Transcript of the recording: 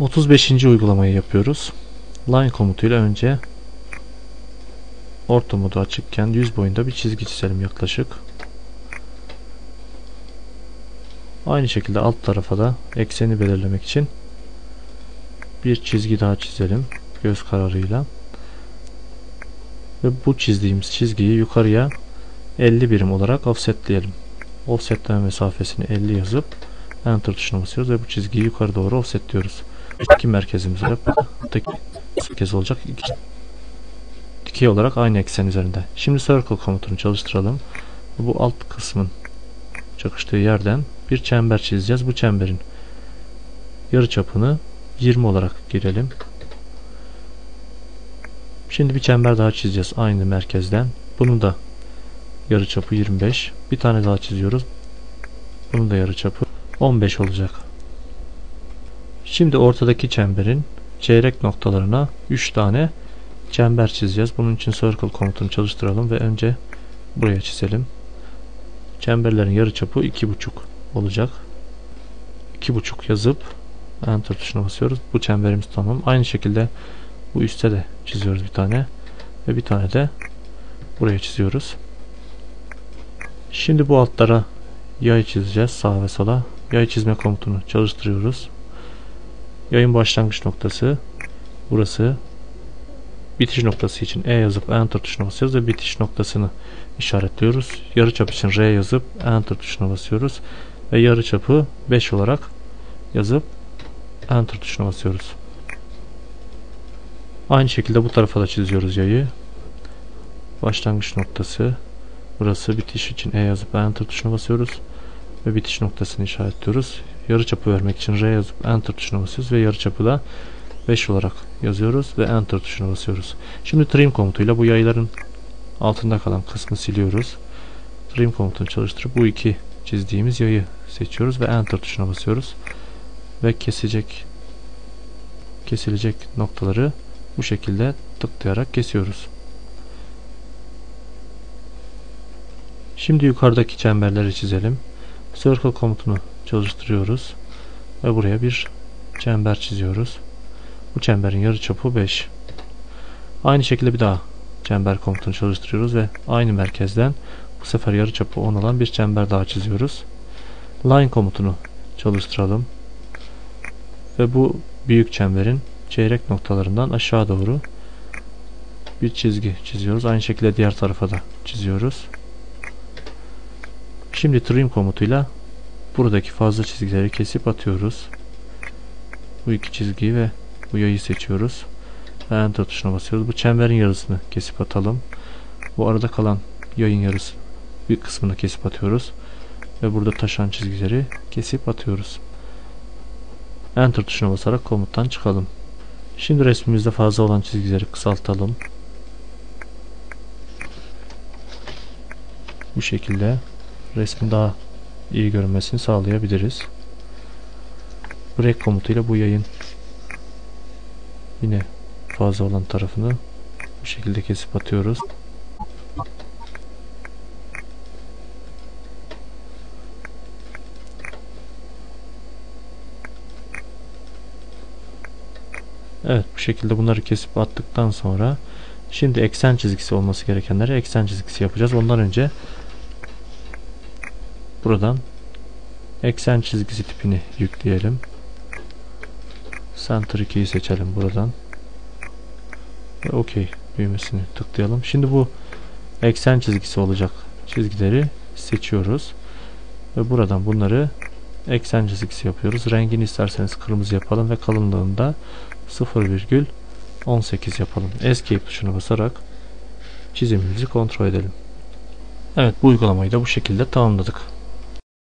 35. uygulamayı yapıyoruz. Line komutuyla önce orta modu açıkken yüz boyunda bir çizgi çizelim yaklaşık. Aynı şekilde alt tarafa da ekseni belirlemek için bir çizgi daha çizelim göz kararıyla. Ve bu çizdiğimiz çizgiyi yukarıya 50 birim olarak offsetleyelim. Offsetleme mesafesini 50 yazıp Enter tuşuna basıyoruz ve bu çizgiyi yukarı doğru offsetliyoruz. İki merkezimiz var. Buradaki merkez olacak. İki, dikey olarak aynı eksen üzerinde. Şimdi circle komutunu çalıştıralım. Bu alt kısmın çakıştığı yerden bir çember çizeceğiz. Bu çemberin yarı çapını 20 olarak girelim. Şimdi bir çember daha çizeceğiz aynı merkezden. Bunun da yarı çapı 25. Bir tane daha çiziyoruz. Bunun da yarı çapı 15 olacak. Şimdi ortadaki çemberin çeyrek noktalarına 3 tane çember çizeceğiz. Bunun için circle komutunu çalıştıralım ve önce buraya çizelim. Çemberlerin yarıçapı 2,5 olacak. 2,5 yazıp enter tuşuna basıyoruz. Bu çemberimiz tamam. Aynı şekilde bu üstte de çiziyoruz bir tane ve bir tane de buraya çiziyoruz. Şimdi bu altlara yay çizeceğiz sağa ve sola. Yay çizme komutunu çalıştırıyoruz. Yayın başlangıç noktası burası. Bitiş noktası için E yazıp Enter tuşuna basıyoruz ve bitiş noktasını işaretliyoruz. Yarıçap için R yazıp Enter tuşuna basıyoruz ve yarıçapı 5 olarak yazıp Enter tuşuna basıyoruz. Aynı şekilde bu tarafa da çiziyoruz yayı. Başlangıç noktası burası bitiş için E yazıp Enter tuşuna basıyoruz ve bitiş noktasını işaretliyoruz. Yarıçapı vermek için R yazıp Enter tuşuna basıyoruz ve yarıçapı da 5 olarak yazıyoruz ve Enter tuşuna basıyoruz. Şimdi trim komutuyla bu yayların altında kalan kısmı siliyoruz. Trim komutunu çalıştırıp bu iki çizdiğimiz yayı seçiyoruz ve Enter tuşuna basıyoruz. Ve kesecek kesilecek noktaları bu şekilde tıklayarak kesiyoruz. Şimdi yukarıdaki çemberleri çizelim. Circle komutunu çalıştırıyoruz. Ve buraya bir çember çiziyoruz. Bu çemberin yarıçapı 5. Aynı şekilde bir daha çember komutunu çalıştırıyoruz ve aynı merkezden bu sefer yarıçapı 10 olan bir çember daha çiziyoruz. Line komutunu çalıştıralım. Ve bu büyük çemberin çeyrek noktalarından aşağı doğru bir çizgi çiziyoruz. Aynı şekilde diğer tarafa da çiziyoruz. Şimdi trim komutuyla buradaki fazla çizgileri kesip atıyoruz. Bu iki çizgiyi ve bu yayı seçiyoruz. Enter tuşuna basıyoruz. Bu çemberin yarısını kesip atalım. Bu arada kalan yayın yarısı bir kısmını kesip atıyoruz. Ve burada taşan çizgileri kesip atıyoruz. Enter tuşuna basarak komuttan çıkalım. Şimdi resmimizde fazla olan çizgileri kısaltalım. Bu şekilde resmin daha iyi görünmesini sağlayabiliriz. Break komutuyla bu yayın yine fazla olan tarafını bu şekilde kesip atıyoruz. Evet bu şekilde bunları kesip attıktan sonra şimdi eksen çizgisi olması gerekenleri eksen çizgisi yapacağız. Ondan önce buradan eksen çizgisi tipini yükleyelim. Center 2'yi seçelim buradan. Ve OK düğmesini tıklayalım. Şimdi bu eksen çizgisi olacak çizgileri seçiyoruz. Ve buradan bunları eksen çizgisi yapıyoruz. Rengini isterseniz kırmızı yapalım ve kalınlığında 0,18 yapalım. Escape tuşuna basarak çizimimizi kontrol edelim. Evet bu uygulamayı da bu şekilde tamamladık.